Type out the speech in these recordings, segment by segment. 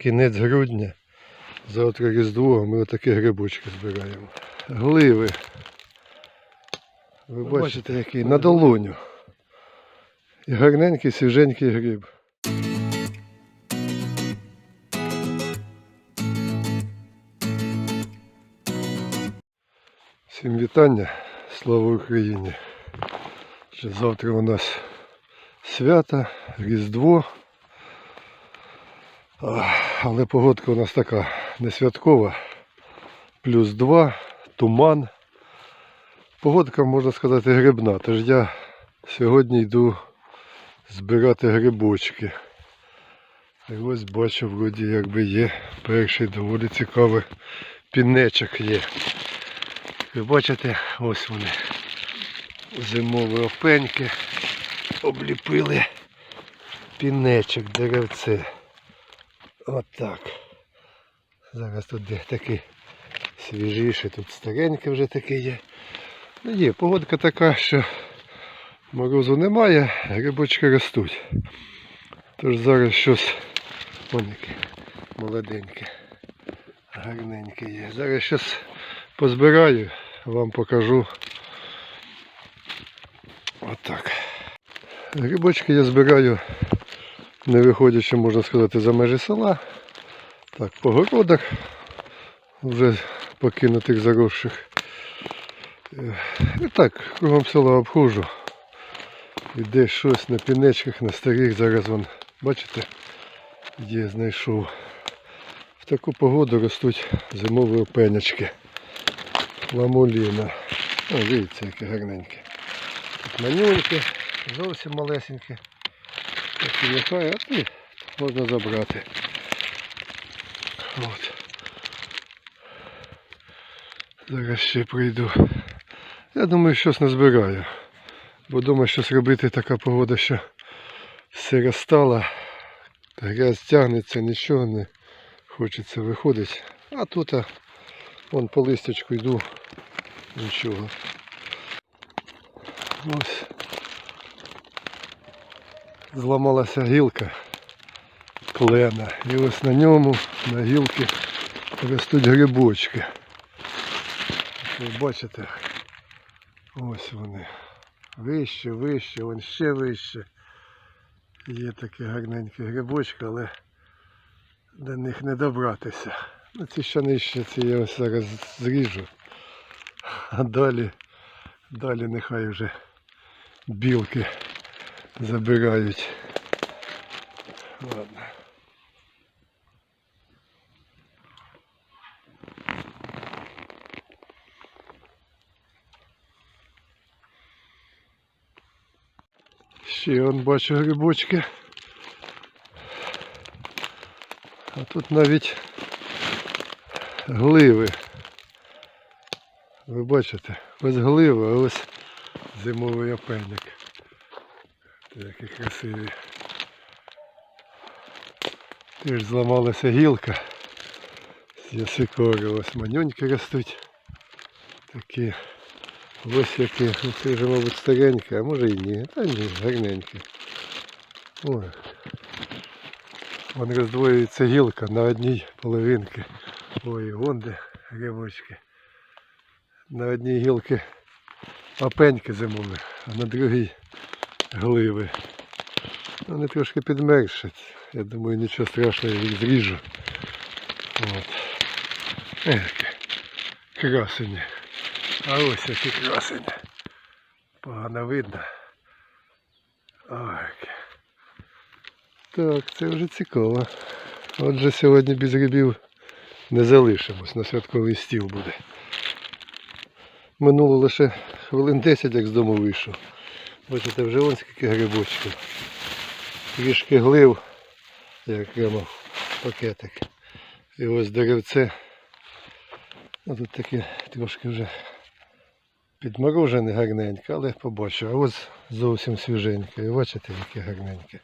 кінець грудня. Завтра Різдво, ми отакі грибочки збираємо. Гливи. Ви бачите, який на долоню. І гарненький свіженький гриб. Всім вітання. Слава Україні. Завтра у нас свято, Різдво. А, Але погодка у нас така не святкова. Плюс 2, туман. Погодка, можна сказати, грибна. Тож я сьогодні йду збирати грибочки. І ось бачу, вроді якби є перший доволі цікавий пінечок є. Ви бачите, ось вони. Зимові опеньки обліпили пінечок, деревце. Отак. Зараз тут де такий свіжіший, тут старенький вже такий є. Ну є, погодка така, що морозу немає, грибочки ростуть. Тож зараз щось яке молоденьке, гарненьке є. Зараз щось позбираю, вам покажу. Отак. Грибочки я збираю, не виходячи, можна сказати, за межі села. Так, по городах, вже покинутих заросших. Е, І так, кругом села обходжу. І десь щось на пінечках, на старих, зараз вон, бачите, є, знайшов. В таку погоду ростуть зимові опенячки. Ламуліна. О, дивіться, яке гарненьке. Тут манюньки, зовсім малесенькі. Нехай, ті можна забрати. От. Зараз ще прийду. Я думаю, щось назбираю. Бо думаю, щось робити така погода, що все розстала. Грязь тягнеться, нічого не хочеться виходить. А тут вон по листячку йду, нічого. Ось. Зламалася гілка клена. І ось на ньому, на гілці, ростуть грибочки. Ви бачите, ось вони. Вище, вище, вон ще вище. Є такі гарненькі грибочки, але до них не добратися. Ну, ці ще нижче, ці я ось зараз зріжу. А далі, далі нехай вже білки забирають. Ладно. Ще он бачу грибочки. А тут навіть гливи. Ви бачите, ось глива, а ось зимовий опельник. Які красиві. Теж зламалася гілка. Ясикори ось манюньки ростуть. Такі ось які, ну це вже, мабуть, старенькі, а може і ні. Та ні, гарненькі. Ой. Вон роздвоюється гілка на одній половинці. Ой, вон де грибочки. На одній гілці опеньки зимові, а на другій гливи. Вони трошки підмершать. Я думаю, нічого страшного, я їх зріжу. От. Ех, красені. А ось які красені. Погано видно. Ой. Так, це вже цікаво. Отже, сьогодні без грибів не залишимось, на святковий стіл буде. Минуло лише хвилин 10, як з дому вийшов. Бачите, вже вон скільки грибочків. Трішки глив, як прямо пакетик. І ось деревце. Ну, тут таке трошки вже підморожене гарненьке, але побачу. А ось зовсім свіженьке. І бачите, яке гарненьке.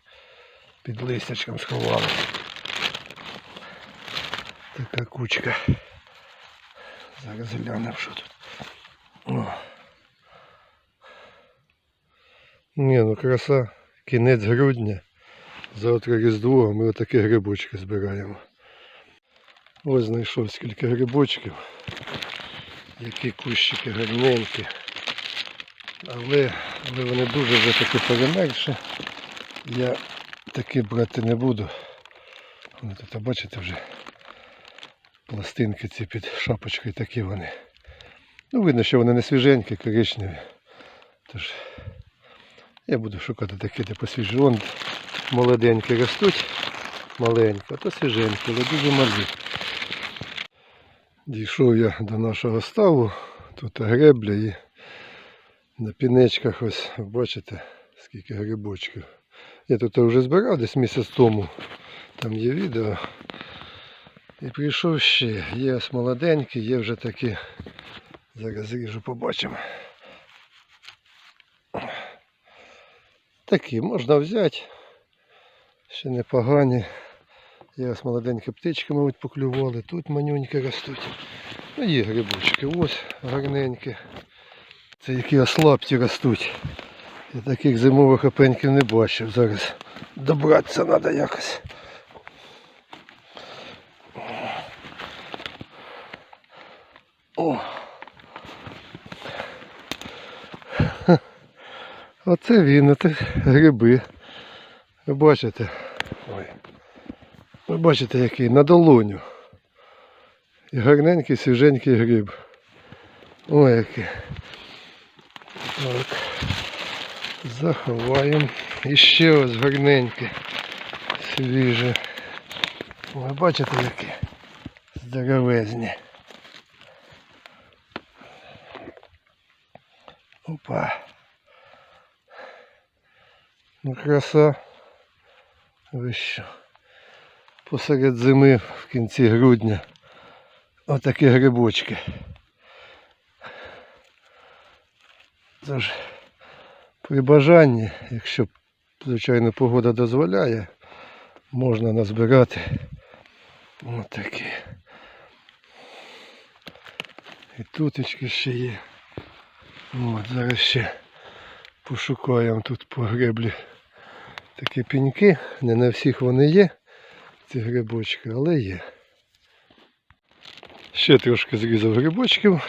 Під листячком сховали. Така кучка. Зараз глянемо, що тут. О. Ні, ну краса. Кінець грудня. Завтра Різдво, ми отакі грибочки збираємо. Ось знайшов скільки грибочків. Які кущики гарненькі. Але, але вони дуже вже таки перемерші. Я такі брати не буду. Вони тут, бачите, вже пластинки ці під шапочкою такі вони. Ну, видно, що вони не свіженькі, коричневі. Тож я буду шукати такі, де посвіжі. Вон молоденькі ростуть, маленькі, а то свіженькі, але дуже малі. Дійшов я до нашого ставу, тут гребля і на пінечках ось бачите, скільки грибочків. Я тут вже збирав десь місяць тому, там є відео. І прийшов ще. Є ось молоденькі, є вже такі. Зараз зріжу, побачимо. Такі можна взяти. Ще непогані. Я з молоденькі птички, мабуть, поклювали. Тут манюньки ростуть. Ну, є грибочки, ось гарненькі. Це які ослабті ростуть. Я таких зимових опеньків не бачив. Зараз добратися треба якось. Оце він, оце гриби. Ви бачите? Ой. Ви бачите, який на долоню. І гарненький свіженький гриб. Ой, який. Так. Заховаємо. І ще ось гарненьке. Свіже. Ви бачите, які здоровезні. Опа. Краса. Ви що? Посеред зими в кінці грудня. Отакі грибочки. Тож, при бажанні, якщо, звичайно, погода дозволяє, можна назбирати отакі. І тутечки ще є. От, зараз ще пошукаємо тут по греблі такі піньки. Не на всіх вони є, ці грибочки, але є. Ще трошки зрізав грибочків.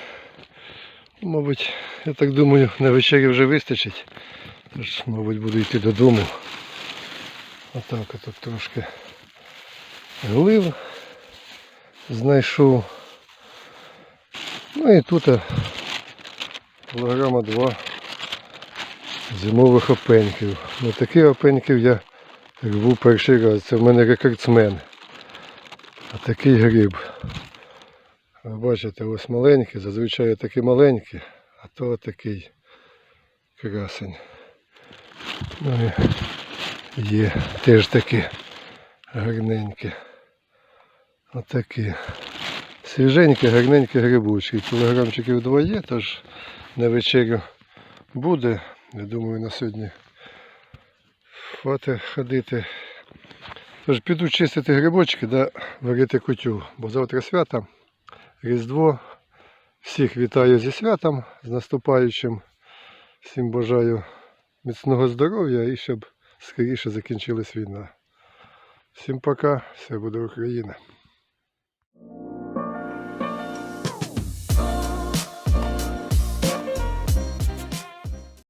Мабуть, я так думаю, на вечері вже вистачить. Тож, мабуть, буду йти додому. Отак отут трошки глив знайшов. Ну і тут кілограма два зимових опеньків. Ну таких опеньків я рву перший раз. Це в мене рекордсмен. А такий гриб. Ви бачите, ось маленький, зазвичай такі маленькі, а то такий красень. Ну і є теж такі гарненькі. Отакі. Свіженькі, гарненькі грибочки. Кілограмчиків два є, тож на вечерю буде. Я думаю, на сьогодні хватить ходити. Тож піду чистити грибочки да варити кутю, бо завтра свято. Різдво. Всіх вітаю зі святом, з наступаючим. Всім бажаю міцного здоров'я і щоб скоріше закінчилась війна. Всім пока, все буде Україна.